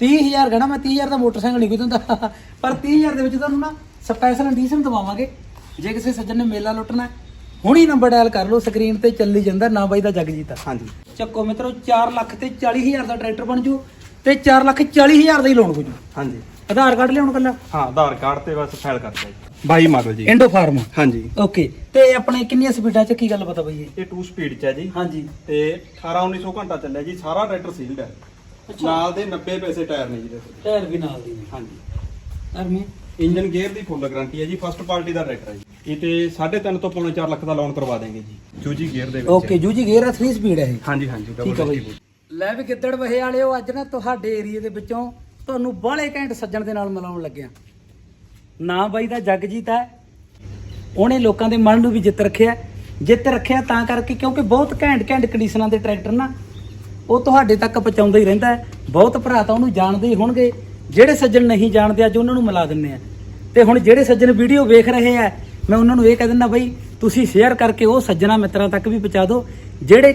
30000 ਗਣਾ ਮੈਂ 30000 ਦਾ ਮੋਟਰਸਾਈਕਲ ਨਹੀਂ ਕੋਈ ਦਿੰਦਾ ਪਰ 30000 ਦੇ ਵਿੱਚ ਤੁਹਾਨੂੰ ਨਾ ਸਪੈਸ਼ਲ ਐਡੀਸ਼ਨ ਦਵਾਵਾਂਗੇ। ਜੇ ਕਿਸੇ ਸੱਜਣ ਨੇ ਮੇਲਾ ਲੁੱਟਣਾ ਹੈ, ਹੁਣੀ ਨੰਬਰ ਡਾਇਲ ਕਰ ਲਓ ਸਕਰੀਨ ਤੇ ਚੱਲੀ ਜਾਂਦਾ ਨਾ ਬਾਈ ਦਾ ਜਗਜੀਤ ਆ। ਹਾਂਜੀ। ਚੱਕੋ ਮਿੱਤਰੋ 4 ਲੱਖ ਤੇ 40000 ਦਾ ਟਰੈਕਟਰ ਬਣ ਜੂ ਤੇ 4 ਲੱਖ 40000 ਦਾ ਹੀ ਲੋਨ ਹੋ ਜੂ। ਹਾਂਜੀ। ਆਧਾਰ ਕਾਰਡ ਲਿਆਉਣ ਕੱਲਾ ਹਾਂ ਆਧਾਰ ਕਾਰਡ ਤੇ ਬਸ ਫਾਈਲ ਕਰਦਾ ਜੀ 22 ਮਾਡਲ ਜੀ। ਇੰਡੋ ਫਾਰਮ ਹਾਂਜੀ। ਓਕੇ ਤੇ ਆਪਣੇ ਕਿੰਨੀਆਂ ਸਪੀਡਾਂ ਚ? ਕੀ ਗੱਲ ਪਤਾ ਬਈ ਇਹ? ਇਹ 2 ਸਪੀਡ ਚ ਹੈ ਜੀ। ਹਾਂਜੀ। ਤੇ 18 1900 ਘੰਟਾ ਚੱਲਿਆ ਜੀ। ਸਾਰਾ ਟਰੈਕਟਰ ਸੀਲਡ ਹੈ। ਨਾਲ ਦੇ 90 ਪੈਸੇ ਟਾਇਰ ਨੇ ਜੀ ਇਹਦੇ ਤੇ। ਟਾਇਰ ਵੀ ਨਾਲ ਦੀ ਨੇ। ਹਾਂਜੀ। ਅਰਮੀ? ਇੰਜਨ ਗੇਅਰ ਦੀ ਫੁੱਲ ਗਾਰੰਟੀ ਹੈ ਜੀ ਫਸਟ ਪਾਰਟੀ ਦਾ ਟਰੈਕਟਰ ਹੈ ਜੀ। ਇਹ ਤੇ 3.5 ਤੋਂ ਪੌਣੇ 4 ਲੱਖ ਦਾ ਲੋਨ ਕਰਵਾ ਦੇਂਗੇ ਜੀ। ਜੂਜੀ ਗੇਅਰ ਦੇ ਵਿੱਚ। ਓਕੇ ਜੂਜੀ ਗੇਅਰ ਆ 3 ਸਪੀਡ ਹੈ ਇਹ। ਹਾਂਜੀ ਹਾਂਜੀ ਠੀਕ ਬਈ। distribution। ਲੈ ਵੀ ਗਿੱਦੜ ਵਹੇ ਵਾਲਿਓ ਅੱਜ ਨਾ ਤੁਹਾਡੇ ਏਰੀਏ ਦੇ ਵਿੱਚੋਂ ਤੁਹਾਨੂੰ ਬਾਹਲੇ ਘੈਂਟ ਸੱਜਣ ਦੇ ਨਾਲ ਮਿਲਾਉਣ ਲੱਗਿਆ। ਨਾ ਬਾਈ ਦਾ ਜਗਜੀਤ ਹੈ। ਉਹਨੇ ਲੋਕਾਂ ਦੇ ਮਨ ਨੂੰ ਵੀ ਜਿੱਤ ਰੱਖਿਆ। ਜਿੱਤ ਰੱਖਿਆ ਤਾਂ ਕਰਕੇ ਕਿਉਂਕਿ ਬਹੁਤ ਘੈਂਟ ਘੈਂਟ ਕੰਡੀਸ਼ਨਾਂ ਦੇ ਟਰੈਕਟਰ ਨਾ ਉਹ ਤੁਹਾਡੇ ਤੱਕ ਪਹੁੰਚਾਉਂਦਾ ਹੀ ਰਹਿੰਦਾ ਹੈ। ਬਹੁਤ ਭਰਾ ਤਾਂ ਉਹਨੂੰ ਜਾਣਦੇ ਹੀ ਹੋਣਗੇ। ਜਿਹੜੇ ਸੱਜਣ ਨਹੀਂ ਜਾਣਦੇ ਅੱਜ ਉਹਨਾਂ ਨੂੰ ਮਿਲਾ ਦਿੰਨੇ ਆ ਤੇ ਹੁਣ ਜਿਹੜੇ ਸੱਜਣ ਵੀਡੀਓ ਵੇਖ ਰਹੇ ਆ ਮੈਂ ਉਹਨਾਂ ਨੂੰ ਇਹ ਕਹਿ ਦਿੰਦਾ ਬਈ ਤੁਸੀਂ ਸ਼ੇਅਰ ਕਰਕੇ ਉਹ ਸੱਜਣਾ ਮਿੱਤਰਾਂ ਤੱਕ ਵੀ ਪਹੁੰਚਾ ਦਿਓ। ਜਿਹੜੇ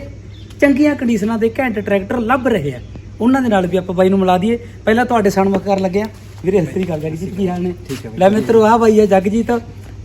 ਚੰਗੀਆਂ ਕੰਡੀਸ਼ਨਾਂ ਦੇ ਘੈਂਟ ਟਰੈਕਟਰ ਲੱਭ ਰਹੇ ਆ ਉਹਨਾਂ ਦੇ ਨਾਲ ਵੀ ਆਪਾਂ ਬਾਈ ਨੂੰ ਮਿਲਾ ਦਈਏ। ਪਹਿਲਾਂ ਤੁਹਾਡੇ ਸਨਮੁਖ ਕਰ ਲੱਗਿਆ। ਵੀਰੇ ਸਤਿ ਸ੍ਰੀ ਅਕਾਲ ਜੀ ਕੀ ਹਾਲ ਨੇ। ਲੈ ਮਿੱਤਰੋ ਆ ਬਾਈ ਆ ਜਗਜੀਤ।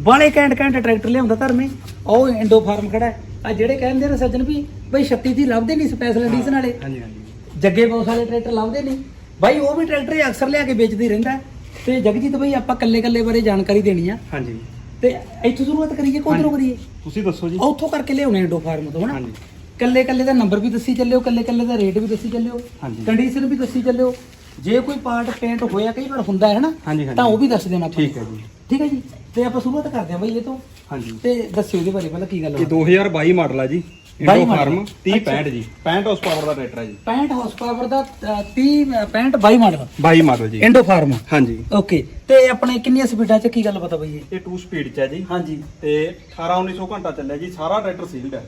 ਬਾਲੇ ਘੈਂਟ ਘੈਂਟ ਟਰੈਕਟਰ ਲਿਆਉਂਦਾ ਧਰਮੇ। ਉਹ ਇੰਡੋ ਫਾਰਮ ਖੜਾ ਆ ਜਿਹੜੇ ਕਹਿੰਦੇ ਨੇ ਸੱਜਣ ਵੀ ਬਈ 36 ਦੀ ਲੱਭਦੇ ਨਹੀਂ ਸਪੈਸ਼ਲ ਐਡੀਸ਼ਨ ਵਾਲੇ। ਹਾਂਜੀ ਹਾਂਜੀ। ਜੱਗੇ ਬੌਸ ਵਾਲੇ ਟਰੈਕਟਰ ਲੱਭਦੇ ਨਹੀਂ। ਬਾਈ ਉਹ ਵੀ ਟਰੈਕਟਰ ਹੀ ਅਕਸਰ ਲਿਆ ਕੇ ਵੇਚਦੇ ਰਹਿੰਦਾ। ਤੇ ਜਗਜੀਤ ਬਈ ਆਪਾਂ ਕੱਲੇ ਕੱਲੇ ਬਾਰੇ ਜਾਣਕਾਰੀ ਦੇਣੀ ਆ। ਹਾਂਜੀ। ਤੇ ਇੱਥੋਂ ਸ਼ੁਰੂਆਤ ਕਰੀਏ ਕੋਧਰੋਂ ਕਰੀਏ? ਤੁਸੀਂ ਦੱਸੋ ਜੀ। ਉੱਥੋਂ ਕਰਕੇ ਲਿਆਉਣੇ ਇੰਡੋ ਫਾਰਮ ਤੋਂ ਹਨਾ? ਹਾਂਜੀ। ਕੱਲੇ ਕੱਲੇ ਦਾ ਨੰਬਰ ਵੀ ਦੱਸੀ ਚੱਲਿਓ ਕੱਲੇ ਕੱਲੇ ਦਾ ਰੇਟ ਵੀ ਦੱਸੀ ਚੱਲਿਓ ਹਾਂਜੀ। ਕੰਡੀਸ਼ਨ ਵੀ ਦੱਸੀ ਚੱਲਿਓ। ਜੇ ਕੋਈ ਪਾਰਟ ਪੇਂਟ ਹੋਇਆ ਕਈ ਵਾਰ ਹੁੰਦਾ ਹੈ ਨਾ ਤਾਂ ਉਹ ਵੀ ਦੱਸ ਦੇਣਾ ਠੀਕ ਹੈ ਜੀ। ਠੀਕ ਹੈ ਜੀ? ਤੇ ਆਪਾਂ ਸ਼ੁਰੂਆਤ ਕਰਦੇ ਹਾਂ ਬਈ ਇਹ ਤੋਂ। ਹਾਂਜੀ। ਤੇ ਦੱਸਿਓ ਇਹਦੇ ਬਾਰੇ ਪਹਿਲਾਂ ਕੀ ਗੱਲ ਇਹ ਹੈ 2022 ਮਾਡਲ ਹੈ ਜੀ। 22 ਇੰਡੋ। ਫਾਰਮ 30 ਅੱਛਾ। 65 ਜੀ। 65 ਹਾਰਸ ਪਾਵਰ ਦਾ ਟਰੈਕਟਰ ਹੈ ਜੀ। 65 ਹਾਰਸ ਪਾਵਰ ਦਾ ਅ, 30 ਅ, 65 22 ਮਾਡਲ। 22 ਮਾਡਲ ਜੀ। Indo farm. ਹਾਂਜੀ। ਓਕੇ ਤੇ ਆਪਣੇ ਕਿੰਨੀਆਂ ਸਪੀਡਾਂ ਚ ਕੀ ਗੱਲ ਪਤਾ ਬਈ ਇਹ? ਇਹ 2 ਸਪੀਡ ਚ ਹੈ ਜੀ। ਹਾਂਜੀ। ਤੇ 18 1900 ਘੰਟਾ ਚੱਲਿਆ ਜੀ। ਸਾਰਾ ਟਰੈਕਟਰ ਸੀਲਡ ਹੈ।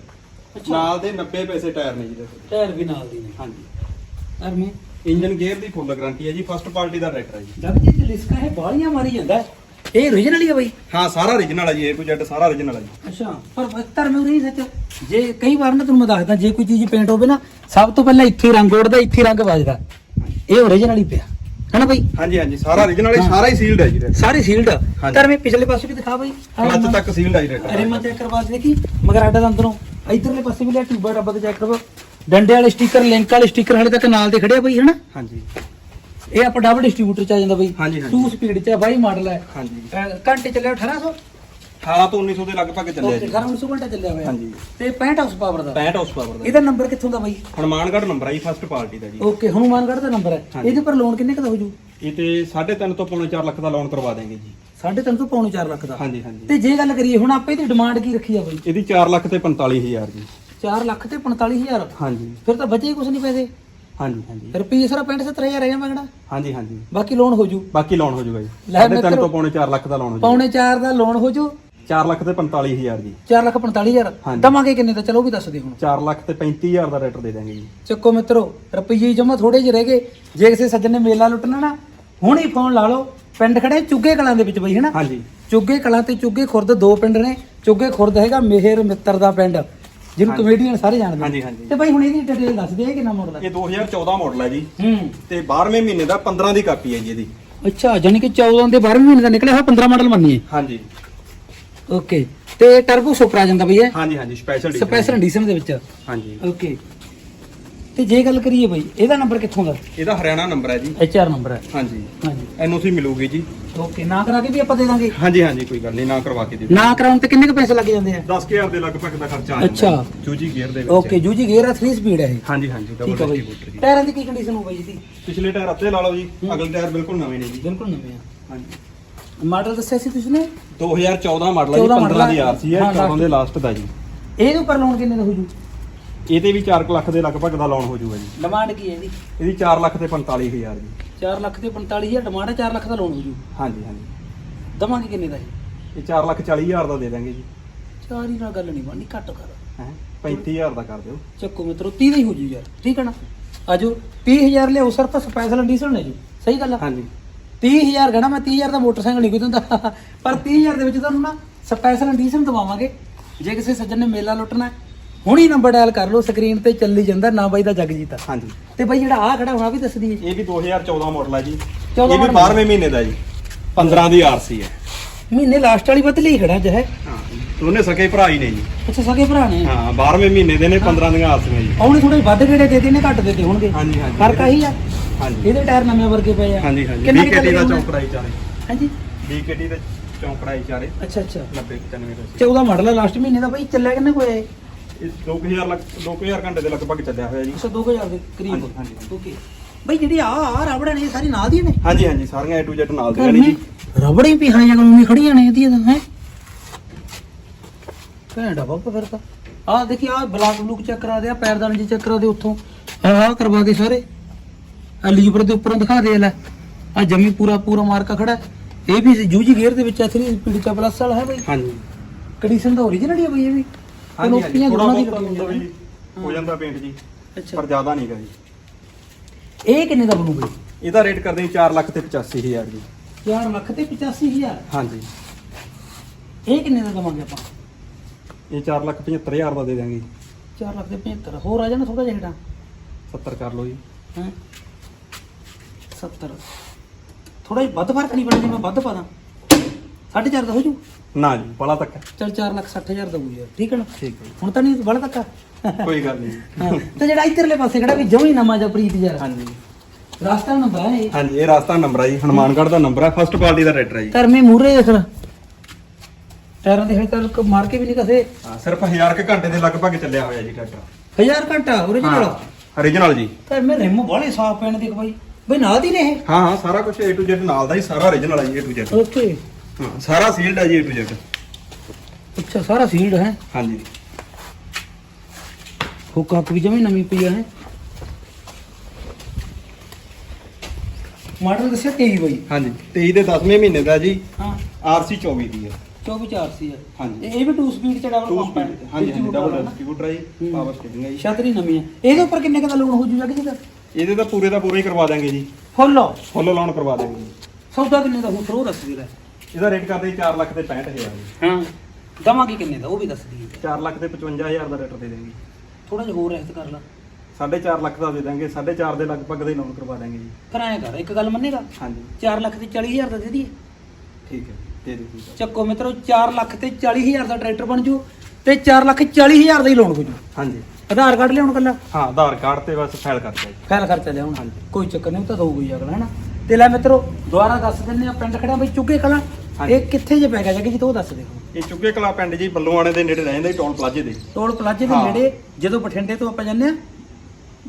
ਨਾਲ ਦੇ 90 ਪੈਸੇ ਟਾਇਰ ਨੇ ਜੀ। ਟਾਇਰ ਵੀ ਨਾਲ ਦੀ ਨੇ। ਹਾਂਜੀ। ਅਰਮੀ? ਇੰਜਨ ਗੇਅਰ ਦੀ ਫੁੱਲ ਗਾਰੰਟੀ ਹੈ ਜੀ। ਫਸਟ ਪਾਰਟੀ ਦਾ ਟਰੈਕਟਰ ਹੈ ਜੀ। ਜਦ ਜੀ ਲਿਸਕਾ ਹੈ ਬਾਲੀਆਂ ਮਾਰੀ ਜਾਂਦਾ। ਇਹ origignal ਹੀ ਹੈ ਬਈ? ਹਾਂ ਸਾਰਾ origignal ਹੈ ਜੀ A to Z ਸਾਰਾ origignal ਹੈ ਜੀ। ਅੱਛਾ ਪਰ ਧਰਮ ਨਹੀਂ ਸੱਚ ਜੇ ਕਈ ਵਾਰ ਨਾ ਤੁਹਾਨੂੰ ਮੈਂ ਦੱਸਦਾ ਜੇ ਕੋਈ ਚੀਜ਼ ਪੇਂਟ ਹੋਵੇ ਨਾ ਸਭ ਤੋਂ ਪਹਿਲਾਂ ਇੱਥੇ ਰੰਗ ਉੜਦਾ ਇੱਥੇ ਰੰਗ ਵੱਜਦਾ। ਇਹ origignal ਹੀ ਪਿਆ। ਹੈਨਾ ਬਈ? ਹਾਂਜੀ ਹਾਂਜੀ ਸਾਰਾ origignal ਹੈ ਸਾਰਾ ਹੀ ਸੀਲਡ ਹੈ ਜੀ ਸਾਰੀ ਸੀਲਡ ਹਾਂਜੀ। ਧਰਮੇ ਪਿਛਲੇ ਪਾਸੇ ਵੀ ਦਿਖਾ ਬਈ। ਕਲੱਚ ਤੱਕ ਸੀਲਡ ਹੈ ਜੀ ਟਰੈਕਟਰ ਰਿਮ ਚੈੱਕ ਕਰਵਾ ਦੇਖੀ ਮਗਰ ਆਡਾ ਦਾ ਅੰਦਰੋਂ ਇਧਰਲੇ ਪਾਸੇ ਵੀ ਲਿਆ ਟਿਊਬਾ ਡੱਬਾ ਤੇ ਚੈੱਕ ਕਰਵਾ। ਡੰਡੇ ਵਾਲੇ ਸਟicker ਲਿੰਕ ਵਾਲੇ ਸਟicker ਹਾਲੇ ਤੱਕ ਨਾਲ ਦੇ ਖੜੇ ਆ ਬਈ ਹਨਾ? ਹਾਂਜੀ। ਇਹ ਆਪਾਂ ਡਬਲ ਡਿਸਟ੍ਰੀਬਿਊਟਰ ਚ ਆ ਜਾਂਦਾ ਬਈ। ਹਾਂਜੀ, ਹਾਂਜੀ। 2 ਸਪੀਡ ਚ ਆ ਬਾਈ ਮਾਡਲ ਹੈ ਹਾਂਜੀ। ਅਹ ਘੰਟੇ ਚੱਲਿਆ 1800 18 ਤੋਂ 1900 ਦੇ ਲਗਭਗ ਚੱਲਿਆ ਜੀ। 1800 ਘੰਟਾ ਚੱਲਿਆ ਹੋਇਆ। ਹਾਂਜੀ। ਤੇ 65 ਹਾਰਸ ਪਾਵਰ ਦਾ। 65 ਹਾਰਸ ਪਾਵਰ ਦਾ। ਇਹਦਾ ਨੰਬਰ ਕਿੱਥੋਂ ਦਾ ਬਾਈ? ਹਨੂਮਾਨਗੜ੍ਹ ਨੰਬਰ ਜੀ ਫਸਟ ਪਾਰਟੀ ਦਾ ਜੀ। ਓਕੇ ਹਨੂਮਾਨਗੜ੍ਹ ਦਾ ਨੰਬਰ ਹੈ ਹਾਂਜੀ। ਇਹਦੇ ਪਰ ਲੋਨ ਕਿੰਨੇ ਕੁ ਦਾ ਹੋ ਜੂ? ਇਹ ਤੇ 3.5 ਤੋਂ ਪੌਣੇ 4 ਲੱਖ ਦਾ ਲੋਨ ਕਰਵਾ ਦੇਂਗੇ ਜੀ। ਸਾਢੇ ਤਿੰਨ ਤੋਂ ਪੌਣੇ 4 ਲੱਖ ਦਾ। ਹਾਂਜੀ ਹਾਂਜੀ। ਤੇ ਜੇ ਗੱਲ ਕਰੀਏ ਹੁਣ ਆਪਾਂ ਇਹਦੀ ਡਿਮਾਂਡ ਕੀ ਰੱਖੀ ਆ ਬਾਈ? ਇਹਦੀ 4 ਲੱਖ ਤੇ 45000 ਜੀ। 4 ਲੱਖ ਤੇ 45000 ਹਾਂਜੀ। ਫਿਰ ਤਾਂ ਬਚੇ ਹੀ ਕੁਝ ਨਹੀਂ ਪੈਸੇ। ਹਾਂਜੀ ਹਾਂਜੀ। ਰੁਪਈਏ ਸਾਰਾ 65 70000 ਰਹਿ ਮੰਗਣਾ? ਹਾਂਜੀ ਹਾਂਜੀ। ਬਾਕੀ ਲੋਨ ਹੋ ਜੂ? ਬਾਕੀ ਲੋਨ ਹੋ ਜਾਊਗਾ ਜੀ। ਲੈ 3.5 ਮਿੱਤਰੋ। ਤੋਂ ਪੌਣੇ 4 ਲੱਖ ਦਾ ਲੋਨ ਹੋ ਜਾਊਗਾ ਪੌਣੇ 4 ਦਾ ਲੋਨ ਹੋ ਜੂ? 4 ਲੱਖ ਤੇ 45000 ਜੀ। 4 ਲੱਖ 45000 ਹਾਂਜੀ। ਦਵਾਂਗੇ ਕਿੰਨੇ ਦਾ? ਚਲੋ ਉਹ ਵੀ ਦੱਸ ਦੇ ਹੁਣ। 4 ਲੱਖ ਤੇ 35000 ਦਾ ਰੇਟਰ ਦੇ ਦਾਂਗੇ ਜੀ। ਚੱਕੋ ਮਿੱਤਰੋ ਰੁਪਈਏ ਜਮਾ ਥੋੜੇ ਜਿਹੇ ਰਹਿ ਗਏ। ਜੇ ਕਿਸੇ ਸੱਜਣ ਨੇ ਮੇਲਾ ਲੁੱਟਣਾ ਨਾ ਹੁਣੇ ਫੋਨ ਲਾ ਲਓ। ਪਿੰਡ ਖੜੇ ਚੁੱਗੇ ਕਲਾਂ ਦੇ ਵਿੱਚ ਬਈ ਹਨਾ? ਹਾਂਜੀ। ਚੁੱਗੇ ਕਲਾਂ ਤੇ ਚੁੱਗੇ ਖੁਰਦ ਦੋ ਪਿੰਡ ਨੇ। ਚੁੱਗੇ ਖੁਰਦ ਹੈਗਾ ਮਿਹਰ ਮਿੱਤਰ ਦਾ ਪਿੰਡ। ਜਿਹਨੂੰ ਕਮੇਡੀਅਨ ਸਾਰੇ ਜਾਣਦੇ ਹਾਂਜੀ ਹਾਂਜੀ। ਤੇ ਬਈ ਹੁਣ ਇਹਦੀ ਡਿਟੇਲ ਦੱਸ ਦੇ ਇਹ ਕਿੰਨਾ ਮਾਡਲ ਹੈ ਇਹ 2014 ਮਾਡਲ ਹੈ ਜੀ। ਹੂੰ। ਤੇ 12ਵੇਂ ਮਹੀਨੇ ਦਾ 15 ਦੀ ਕਾਪੀ ਹੈ ਜੀ ਇਹਦੀ। ਅੱਛਾ ਜਾਨੀ ਕਿ 14 ਦੇ 12ਵੇਂ ਮਹੀਨੇ ਦਾ ਨਿਕਲਿਆ ਹੋਇਆ 15 ਮਾਡਲ ਮੰਨੀਏ? ਹਾਂਜੀ। ਓਕੇ। ਤੇ ਟਰਬੋ ਸੁਪਰ ਆ ਜਾਂਦਾ ਬਈ ਇਹ? ਹਾਂਜੀ ਹਾਂਜੀ ਸਪੈਸ਼ਲ ਸਪੈਸ਼ਲ ਐਡੀਸ਼ਨ ਦੇ ਵਿੱਚ? ਹਾਂਜੀ। ਓਕੇ। ਤੇ ਜੇ ਗੱਲ ਕਰੀਏ ਬਈ ਇਹਦਾ ਨੰਬਰ ਕਿੱਥੋਂ ਦਾ? ਇਹਦਾ ਹਰਿਆਣਾ ਨੰਬਰ ਹੈ ਜੀ। ਐਚ ਆਰ ਨੰਬਰ ਹੈ ਹਾਂਜੀ। ਹਾਂਜੀ। ਐਨਓਸੀ ਮਿਲੂਗੀ ਜੀ। ਓਕੇ ਨਾ ਕਰਾ ਕੇ ਵੀ ਆਪਾਂ ਦੇ ਦਾਂਗੇ? ਹਾਂਜੀ ਹਾਂਜੀ ਕੋਈ ਗੱਲ ਨਹੀਂ ਨਾ ਕਰਵਾ ਕੇ ਦੇ ਨਾ ਕਰਾਉਣ ਤੇ ਕਿੰਨੇ ਕੁ ਪੈਸੇ ਲੱਗ ਜਾਂਦੇ ਆ? 10000 ਦੇ ਲਗਭਗ ਦਾ ਖਰਚਾ ਆ ਅੱਛਾ। ਚੂਜੀ ਗੇਅਰ ਦੇ ਵਿੱਚ। ਓਕੇ ਜੂਜੀ ਗੇਅਰ ਆ 3 ਸਪੀਡ ਹੈ ਇਹ। ਹਾਂਜੀ ਹਾਂਜੀ ਠੀਕ ਡਬਲ ਆ ਬਈ। ਡਿਸਟ੍ਰੀਬਿਊਟਰ ਜੀ। ਟਾਇਰਾਂ ਦੀ ਕੀ ਕੰਡੀਸ਼ਨ ਹੋ ਬਈ ਇਹਦੀ ਪਿਛਲੇ ਟਾਇਰ ਅੱਧੇ ਲਾ ਲਓ ਜੀ ਅਗਲੇ ਟਾਇਰ ਬਿਲਕੁਲ ਨਵੇਂ ਨੇ ਜੀ। ਬਿਲਕੁਲ ਨਵੇਂ ਆ। ਹਾਂਜੀ। ਮਾਡਲ ਦੱਸਿਆ ਸੀ ਤੁਸੀਂ ਨੇ? 2014 ਮਾਡਲ ਜੀ 14 15 ਦੀ ਆਰਸੀ ਹੈ ਹਾਂ, 14 ਦੇ ਲਾਸਟ ਦਾ ਜੀ। ਇਹਦੇ ਉੱਪਰ ਲੋਨ ਕਿੰਨੇ ਦਾ ਹੋ ਜੂ? ਇਹਦੇ ਵੀ 4 ਲੱਖ ਦੇ ਲਗਭਗ ਦਾ ਲੋਨ ਹੋ ਜਾਊਗਾ ਜੀ। ਡਿਮਾਂਡ ਕੀ ਹੈ ਇਹਦੀ? ਇਹਦੀ 4 ਲੱਖ ਤੇ 45000 ਜੀ। 4 ਲੱਖ ਤੇ 45000 ਡਿਮਾਂਡ ਹੈ 4 ਲੱਖ ਦਾ ਲੋਨ ਹੋ ਜੂ? ਹਾਂਜੀ ਹਾਂਜੀ। ਦਵਾਂਗੇ ਕਿੰਨੇ ਦਾ ਇਹ? ਇਹ 4 ਲੱਖ 40000 ਦਾ ਦੇ ਦਾਂਗੇ ਜੀ। ਚਾਰ ਹੀ ਨਾਲ ਗੱਲ ਨਹੀਂ ਬਣਨੀ ਘੱਟ ਕਰ। ਹੈ? 35000 ਦਾ ਕਰ ਦਿਓ। ਚੱਕੋ ਮਿੱਤਰੋ 30 ਦਾ ਹੀ ਹੋ ਜੂ ਯਾਰ ਠੀਕ ਹੈ ਨਾ? ਆਜੋ 30000 ਲਿਆਓ ਸਿਰਫ ਸਪੈਸ਼ਲ ਐਡੀਸ਼ਨ ਨੇ ਜੀ। ਸਹੀ ਗੱਲ ਆ? ਹਾਂਜੀ। 30000 ਗਣਾ ਮੈਂ 30000 ਦਾ ਮੋਟਰਸਾਈਕਲ ਨਹੀਂ ਕੋਈ ਦਿੰਦਾ। ਪਰ 30000 ਦੇ ਵਿੱਚ ਤੁਹਾਨੂੰ ਨਾ ਸਪੈਸ਼ਲ ਐਡੀਸ਼ਨ ਦਵਾਵਾਂਗੇ। ਜੇ ਕਿਸੇ ਸੱਜਣ ਨੇ ਮੇਲਾ ਲੁੱਟਣਾ ਹੈ, ਹੁਣੀ ਨੰਬਰ ਡਾਇਲ ਕਰ ਲਓ ਸਕਰੀਨ ਤੇ ਚੱਲੀ ਜਾਂਦਾ ਨਾ ਬਾਈ ਦਾ ਜਗਜੀਤ ਆ ਹਾਂਜੀ। ਤੇ ਬਾਈ ਜਿਹੜਾ ਆ ਖੜਾ ਹੋਣਾ ਵੀ ਦੱਸ ਦਈਏ। ਇਹ ਵੀ 2014 ਮਾਡਲ ਹੈ ਜੀ। 14 ਇਹ ਵੀ model 12ਵੇਂ ਮਹੀਨੇ ਦਾ ਜੀ। 15 ਦੀ ਆਰਸੀ ਹੈ ਮਹੀਨੇ ਲਾਸਟ ਵਾਲੀ ਬਦਲੀ ਖੜਾ ਅੱਜ ਹੈ ਹਾਂ ਦੋਨੇ ਸਕੇ ਭਰਾ ਹੀ ਨੇ ਜੀ। ਅੱਛਾ ਸਗੇ ਭਰਾ ਨੇ। ਹਾਂ 12ਵੇਂ ਮਹੀਨੇ ਦੇ ਨੇ 15 ਦੀਆਂ ਆਰਸੀਆਂ ਜੀ। ਉਹਨੇ ਥੋੜੇ ਵੱਧ ਕਿਹੜੇ ਦੇ ਨੇ ਘੱਟ ਦੇ ਹੋਣਗੇ। ਹਾਂਜੀ, ਹਾਂਜੀ। ਫ਼ਰਕ ਆਹੀ ਆ। ਹਾਂਜੀ। ਇਹਦੇ ਟਾਇਰ ਨਵੇਂ ਵਰਗੇ ਪਏ ਆ। ਹਾਂਜੀ ਹਾਂਜੀ। ਕਿੰਨਾ ਕੁ BKT ਦਾ ਚੱਲਿਆ ਚੌਂਕੜਾਈ ਚਾਰੇ। ਹਾਂਜੀ। BKT ਦਾ ਚੌਂਕੜਾਈ ਚਾਰੇ। ਅੱਛਾ ਅੱਛਾ। 90 95 ਦਾ ਸੀ। 14 ਮਾਡਲ ਆ ਲਾਸਟ ਮਹੀਨੇ ਦਾ ਬਾਈ ਚੱਲਿਆ ਕਿੰਨੇ ਕੋਈ ਹੈ ਇਹ 2000 ਲੱਖ 2000 ਘੰਟੇ ਦੇ ਲਗਭਗ ਚੱਲਿਆ ਹੋਇਆ ਜੀ। ਅੱਛਾ 2000 ਦੇ ਕਰੀਬ। ਹਾਂਜੀ, ਹਾਂਜੀ। ਓਕੇ ਬਾਈ ਜਿਹੜੀ ਆ ਆ ਰਬੜਾਂ ਨੇ ਇਹ ਸਾਰੀ ਨਾਲ ਦੀਆਂ ਨੇ? ਹਾਂਜੀ ਹਾਂਜੀ ਸਾਰੀਆਂ A to Z ਨਾਲ ਦੇ ਘਰ ਨੇ ਮੇ ਜੀ। ਰਬੜੇ ਵੀ ਹਾਂ ਜਗਨ ਵੀ ਖੜੀਆਂ ਨੇ ਇਹਦੀਆਂ ਤਾਂ ਹੈ? ਘੈਂਟਾ ਬਾਬਾ ਫਿਰ ਤਾਂ। ਆਹ ਦੇਖੀ ਆਹ ਬਲਾਕ ਬਲੂਕ ਚੈੱਕ ਕਰਾ ਦੇ ਆ ਪੈਰਦਾਨ ਜੀ ਚੈੱਕ ਕਰਾ ਦੇ ਉੱਥੋਂ। ਆਹ ਕਰਵਾ ਸਾਰੇ। ਆ ਲੀਵਰ ਦੇ ਉੱਪਰੋਂ ਦਿਖਾ ਦੇ ਲੈ। ਆ ਜਮੀ ਪੂਰਾ ਪੂਰਾ ਮਾਰਕਾ ਖੜਾ। ਹੈ। ਇਹ ਵੀ ਜੂਜੀ ਗੇਅਰ ਦੇ ਵਿੱਚ ਸਪੀਡ ਦਾ ਪਲੱਸ ਵਾਲਾ ਹੈ ਬਾਈ। ਹਾਂਜੀ। ਕੰਡੀਸ਼ਨ ਤਾਂ ਓਰੀਜਨਲ ਹੀ ਆ ਬਾਈ ਇਹ ਵੀ? ਕਨੋਪੀਆਂ ਥੋੜਾ ਦੋਨਾਂ ਦੀ ਬਹੁਤ ਨੇ। ਜੀ ਹੋ ਜਾਂਦਾ ਪੇਂਟ ਜੀ ਅੱਛਾ। ਪਰ ਜ਼ਿਆਦਾ ਨਹੀਂਗਾ ਜੀ। ਇਹ ਕਿੰਨੇ ਦਾ ਬਣੂ ਬਾਈ ਇਹਦਾ ਰੇਟ ਕਰਦੇ ਹਾਂ 4 ਲੱਖ ਤੇ 85000 ਜੀ। 4 ਲੱਖ ਤੇ 85000 ਹਾਂਜੀ। ਇਹ ਕਿੰਨੇ ਦਾ ਦਵਾਂਗੇ ਆਪਾਂ? ਇਹ 4 ਲੱਖ 75000 ਦਾ ਦੇ ਦਾਂਗੇ 4 ਲੱਖ ਦੇ 75 ਹੋਰ ਆ ਜਾਣਾ ਥੋੜਾ ਜਿਹਾ ਹੇਠਾਂ? 70 ਕਰ ਲਓ ਜੀ। ਹੈਂ? 70 ਥੋੜਾ ਜਿਹਾ ਵੱਧ ਫ਼ਰਕ ਨਹੀਂ ਪੈਣਾ ਜੇ ਮੈਂ ਵੱਧ ਪਾ ਦਾਂ। 4.5 ਦਾ ਹੋ ਜੂ? ਨਾ ਜੀ ਬੜਾ ਤੱਕ ਚਲ 4 ਲੱਖ 60000 ਦਊ ਯਾਰ ਠੀਕ ਹੈ ਨਾ? ਠੀਕ ਹੈ ਹੁਣ ਤਾਂ ਨਹੀਂ ਬੜਾ ਤੱਕਾ ਕੋਈ ਗੱਲ ਨਹੀਂ। ਹਾਂ ਤੇ ਜਿਹੜਾ ਇੱਧਰਲੇ ਪਾਸੇ ਖੜਾ ਵੀ ਜਮੀ ਨਵਾਂ ਜਿਹਾ ਪ੍ਰੀਤ ਯਾਰ। ਹਾਂਜੀ। ਰਾਸਤਾ ਨੰਬਰ ਹੈ ਇਹ। ਹਾਂਜੀ ਇਹ ਰਾਸਤਾ ਨੰਬਰ ਹੈ ਜੀ ਹਨੂਮਾਨਗੜ੍ਹ ਦਾ ਨੰਬਰ ਹੈ ਫਸਟ ਕੁਆਲਿਟੀ ਦਾ ਰੇਟਰ ਹੈ ਜੀ। ਧਰਮੇ ਮੂਰੇ ਦੇਖ ਲੈ। ਟਾਇਰਾਂ ਦੇ ਹੇਠ ਤੱਕ ਮਾਰ ਕੇ ਵੀ ਨਹੀਂ ਕਸੇ। ਹਾਂ ਸਿਰਫ 1000 ਕੁ ਘੰਟੇ ਦੇ ਲਗਭਗ ਚੱਲਿਆ ਹੋਇਆ ਜੀ ਟਰੈਕਟਰ। 1000 ਘੰਟਾ ਓਰੀਜਨਲ origignal ਜੀ। ਧਰਮੇ ਰਿਮ ਬੜੇ ਸਾਫ਼ ਪੈਣ ਦੇਖ ਬਾਈ। ਬਈ ਨਾਲ ਦੀ ਨੇ ਇਹ? ਹਾਂ ਹਾਂ ਸਾਰਾ ਕੁਝ A to Z ਨਾਲ ਦਾ ਹੀ ਸਾਰਾ origignal ਹੈ ਜੀ A to Z ਓਕੇ ਹਾਂ ਸਾਰਾ ਸੀਲਡ ਹੈ ਜੀ A to Z ਅੱਛਾ ਸਾਰਾ ਸੀਲਡ ਹੈ? ਹਾਂਜੀ। ਹੁੱਕਾ ਵੀ ਜਮੀ ਨਵੀਂ ਪਈ ਹੈ ਮਾਡਲ ਦੱਸਿਆ 23 ਬਾਈ? ਹਾਂਜੀ 23 ਦੇ 10ਵੇਂ ਮਹੀਨੇ ਦਾ ਜੀ। ਹਾਂ। RC 24 ਦੀ ਹੈ 24 4 ਸੀ ਹੈ ਹਾਂਜੀ। ਇਹ ਇਹ ਵੀ 2 ਸਪੀਡ ਚ ਡਬਲ ਪੰਪ ਹੈ ਸਪੀਡ ਹਾਂਜੀ ਹਾਂਜੀ ਡਬਲ ਡਿਸਟ੍ਰੀਬਿਊਟਰ ਹੈ ਜੀ ਹੂੰ। ਪਾਵਰ ਸਟੀਅਰਿੰਗ ਹੈ ਜੀ। ਛਤਰੀ ਨਵੀਂ ਹੈ ਇਹਦੇ ਉੱਪਰ ਕਿੰਨੇ ਕੁ ਦਾ ਲੋਨ ਹੋ ਜੱਗ ਜੀ ਦਾ ਇਹਦੇ ਤਾਂ ਪੂਰੇ ਦਾ ਪੂਰਾ ਹੀ ਕਰਵਾ ਦਾਂਗੇ ਜੀ। ਫੁੱਲ। ਫੁੱਲ ਲਾਉਣ ਕਰਵਾ ਦਾਂਗੇ ਜੀ। ਸੌਦਾ ਕਿੰਨੇ ਦਾ? ਹੋ ਥਰੋ ਦੱਸ ਦੇ ਇਹਦਾ ਰੇਟ ਕਰਦੇ 4 ਲੱਖ ਤੇ 65000 ਜੀ। ਹਾਂ ਦਵਾਂਗੇ ਕਿੰਨੇ ਦਾ ਉਹ ਵੀ ਦੱਸ ਦੀ 4 ਲੱਖ ਤੇ 55000 ਦਾ ਰੇਟ ਦੇ ਦੇਂਗੇ ਥੋੜਾ ਜਿਹਾ ਹੋਰ ਰਹਿਤ ਕਰ ਲਾ। 4.5 ਲੱਖ ਦਾ ਦੇ ਦਾਂਗੇ 4.5 ਦੇ ਲਗਭਗ ਦਾ ਲਾਉਣ ਕਰਵਾ ਦਾਂਗੇ ਜੀ। ਫਿਰ ਐਂ ਕਰ ਇੱਕ ਗੱਲ ਮੰਨੇਗਾ? ਹਾਂਜੀ। 4 ਲੱਖ ਤੇ 40000 ਦਾ ਦੇ ਦਈਏ। ਠੀਕ ਹੈ ਦੇ ਦਿਓ ਜੀ ਚੱਕੋ ਮਿੱਤਰੋ 4 ਲੱਖ ਤੇ 40000 ਦਾ ਟਰੈਕਟਰ ਬਣ ਜੂ ਤੇ 4 ਲੱਖ 40000 ਦਾ ਹੀ ਲੋਨ ਹੋ ਜੂ। ਹਾਂਜੀ। ਆਧਾਰ ਕਾਰਡ ਲਿਆਉਣ ਕੱਲਾ ਹਾਂ ਆਧਾਰ ਕਾਰਡ ਤੇ ਬਸ ਫਾਈਲ ਕਰਤਾ ਜੀ ਫਾਈਲ ਖਰਚਾ ਲਿਆਉਣ ਹਾਂਜੀ। ਕੋਈ ਚੱਕਰ ਨਹੀਂ ਉਹ ਤਾਂ ਦਊਗਾ ਹੀ ਅਗਲਾ ਹੈਨਾ? ਤੇ ਲੈ ਮਿੱਤਰੋ ਦੁਬਾਰਾ ਦੱਸ ਦਿੰਨੇ ਆ ਪਿੰਡ ਖੜਿਆ ਬਈ ਚੁੱਗੇ ਕਲਾ। ਹਾਂਜੀ। ਇਹ ਕਿੱਥੇ ਜੇ ਪੈ ਗਿਆ ਜੱਗੇ ਜੀ ਤੋਂ ਦੱਸ ਦੇ। ਇਹ ਚੁੱਗੇ ਕਲਾ ਪਿੰਡ ਜੀ ਬੱਲੂਆਣੇ ਦੇ ਨੇੜੇ ਰਹਿੰਦਾ ਜੀ ਟੋਲ ਪਲਾਜ਼ੇ ਦੇ। ਟੋਲ ਪਲਾਜ਼ੇ ਦੇ ਹਾਂ। ਨੇੜੇ ਜਦੋਂ ਬਠਿੰਡੇ ਤੋਂ ਆਪਾਂ ਜਾਂਦੇ ਆ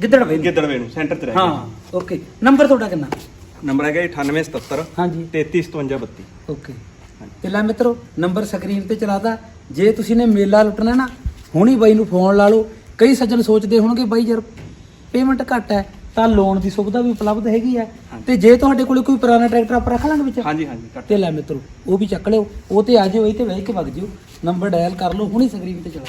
ਗਿੱਦੜ ਵੇ ਗਿੱਦੜਵੇ ਨੂੰ ਸੈਂਟਰ 'ਚ ਰਹਿ ਹਾਂ ਓਕੇ। ਨੰਬਰ ਤੁਹਾਡਾ ਕਿੰਨਾ? ਨੰਬਰ ਹੈਗਾ ਜੀ 9877 ਹਾਂਜੀ। 335732 ਓਕੇ। ਤੇ ਲੈ ਮਿੱਤਰੋ ਨੰਬਰ ਸਕਰੀਨ ਤੇ ਚਲਾਤਾ। ਜੇ ਤੁਸੀਂ ਨੇ ਮੇਲਾ ਲੁੱਟਣਾ ਨਾ ਹੁਣੀ ਬਾਈ ਨੂੰ ਫੋਨ ਲਾ ਲਓ। ਕਈ ਸੱਜਣ ਸੋਚਦੇ ਹੋਣਗੇ ਬਾਈ ਯਾਰ ਪੇਮੈਂਟ ਘੱਟ ਹੈ। ਤਾਂ ਲੋਨ ਦੀ ਸੁਵਿਧਾ ਵੀ ਉਪਲਬਧ ਹੈਗੀ ਹੈ। ਤੇ ਜੇ ਤੁਹਾਡੇ ਕੋਲ ਕੋਈ ਪੁਰਾਣਾ ਟਰੈਕਟਰ ਆਪਾਂ ਰੱਖ ਲਾਂਗੇ ਵਿੱਚ ਹਾਂਜੀ ਹਾਂਜੀ ਕੱਟ ਤੇ ਲੈ ਮਿੱਤਰੋ ਉਹ ਵੀ ਚੱਕ ਲਿਓ ਉਹ ਤੇ ਆ ਜਿਓ ਇਹ ਤੇ ਬਹਿ ਕੇ ਵਗ ਜਿਓ ਨੰਬਰ ਡਾਇਲ ਕਰ ਲਓ ਹੁਣੀ ਸਕਰੀਨ ਤੇ ਚਲਾ